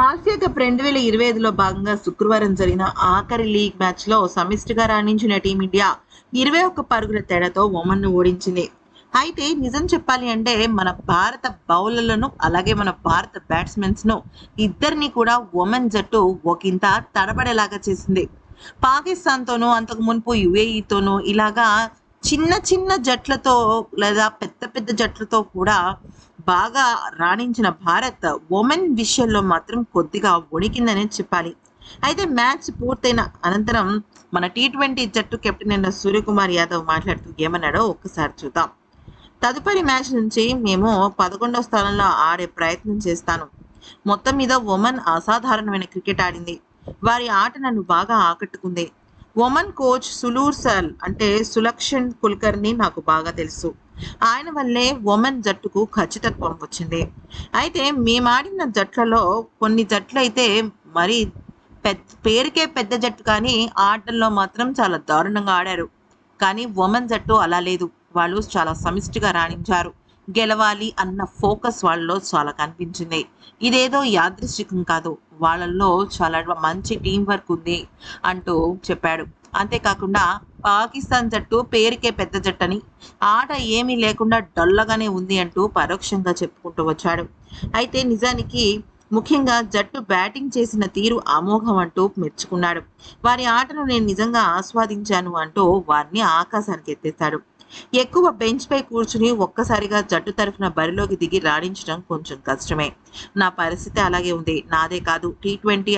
Asia cup రెండు వేల ఇరవై ఐదులో భాగంగా శుక్రవారం జరిగిన ఆఖరి లీగ్ మ్యాచ్లో సమిష్టిగా రాణించిన టీమిండియా ఇరవై ఒక్క పరుగుల తేడాతో ఒమన్ను ఓడించింది. అయితే నిజం చెప్పాలి అంటే మన భారత బౌలర్లను అలాగే మన భారత బ్యాట్స్మెన్స్ను ఇద్దరిని కూడా ఒమన్ జట్టు ఒకంత తడబడేలాగా చేసింది. పాకిస్తాన్తోనూ అంతకు మునుపు యుఏఈతోనూ ఇలాగా చిన్న చిన్న జట్లతో లేదా పెద్ద పెద్ద జట్లతో కూడా బాగా రాణించిన భారత్ ఉమెన్ విషయంలో మాత్రం కొద్దిగా వణికిందనే చెప్పాలి. అయితే మ్యాచ్ పూర్తయిన అనంతరం మన టీ ట్వంటీ జట్టు కెప్టెన్ అయిన సూర్యకుమార్ యాదవ్ మాట్లాడుతూ ఏమన్నాడో ఒక్కసారి చూద్దాం. తదుపరి మ్యాచ్ నుంచి మేము పదకొండవ స్థానంలో ఆడే ప్రయత్నం చేస్తాను. మొత్తం మీద ఉమెన్ అసాధారణమైన క్రికెట్ ఆడింది. వారి ఆట నన్ను బాగా ఆకట్టుకుంది. ఉమెన్ కోచ్ సులూర్ సల్ అంటే సులక్షణ్ కుల్కర్ని నాకు బాగా తెలుసు. ఆయన వల్లే ఉమెన్ జట్టుకు ఖచ్చితత్వం వచ్చింది. అయితే మేమాడిన జట్లలో కొన్ని జట్లు అయితే మరి పెద్ద పేరుకే పెద్ద జట్టు కానీ ఆటల్లో మాత్రం చాలా దారుణంగా ఆడారు. కానీ ఉమెన్ జట్టు అలా లేదు. వాళ్ళు చాలా సమిష్టిగా రాణించారు. గెలవాలి అన్న ఫోకస్ వాళ్ళలో చాలా కనిపించింది. ఇదేదో యాదృశ్చికం కాదు. వాళ్ళల్లో చాలా మంచి టీం వర్క్ ఉంది అంటూ చెప్పాడు. అంతేకాకుండా పాకిస్తాన్ జట్టు పేరుకే పెద్ద జట్టు అని ఆట ఏమీ లేకుండా డొల్లగానే ఉంది అంటూ పరోక్షంగా చెప్పుకుంటూ వచ్చాడు. అయితే నిజానికి ముఖ్యంగా జట్టు బ్యాటింగ్ చేసిన తీరు అమోఘం అంటూ మెచ్చుకున్నాడు. వారి ఆటను నేను నిజంగా ఆస్వాదించాను అంటూ వారిని ఆకాశానికి ఎత్తేశాడు ఎక్కువ బెంచ్ పై కూర్చుని ఒక్కసారిగా జట్టు తరఫున బరిలోకి దిగి రాణించడం కొంచెం కష్టమే. నా పరిస్థితి అలాగే ఉంది. నాదే కాదు. టీ ట్వంటీ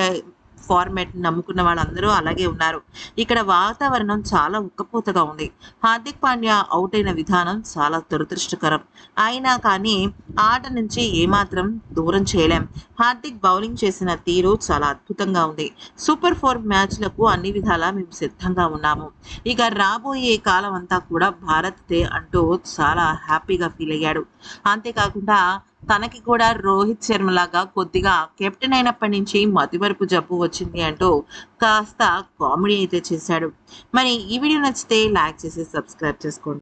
ఫార్మాట్ నమ్ముకున్న వాళ్ళందరూ అలాగే ఉన్నారు. ఇక్కడ వాతావరణం చాలా ఉక్కపోతగా ఉంది. హార్దిక్ పాండ్యా అవుట్ అయిన విధానం చాలా దురదృష్టకరం. అయినా కానీ ఆట నుంచి ఏమాత్రం దూరం చేయలేం. హార్దిక్ బౌలింగ్ చేసిన తీరు చాలా అద్భుతంగా ఉంది. సూపర్ ఫోర్ మ్యాచ్లకు అన్ని విధాలా మేము సిద్ధంగా ఉన్నాము. ఇక రాబోయే కాలం అంతా కూడా భారత్దే అంటూ చాలా హ్యాపీగా ఫీల్ అయ్యాడు. అంతేకాకుండా తనకి కూడా రోహిత్ శర్మ లాగా కొద్దిగా కెప్టెన్ అయినప్పటి నుంచి మతిమరుపు జబ్బు వచ్చింది అంటూ కాస్త కామెడీ అయితే చేశాడు. మరి ఈ వీడియో నచ్చితే లైక్ చేసి సబ్స్క్రైబ్ చేసుకోండి.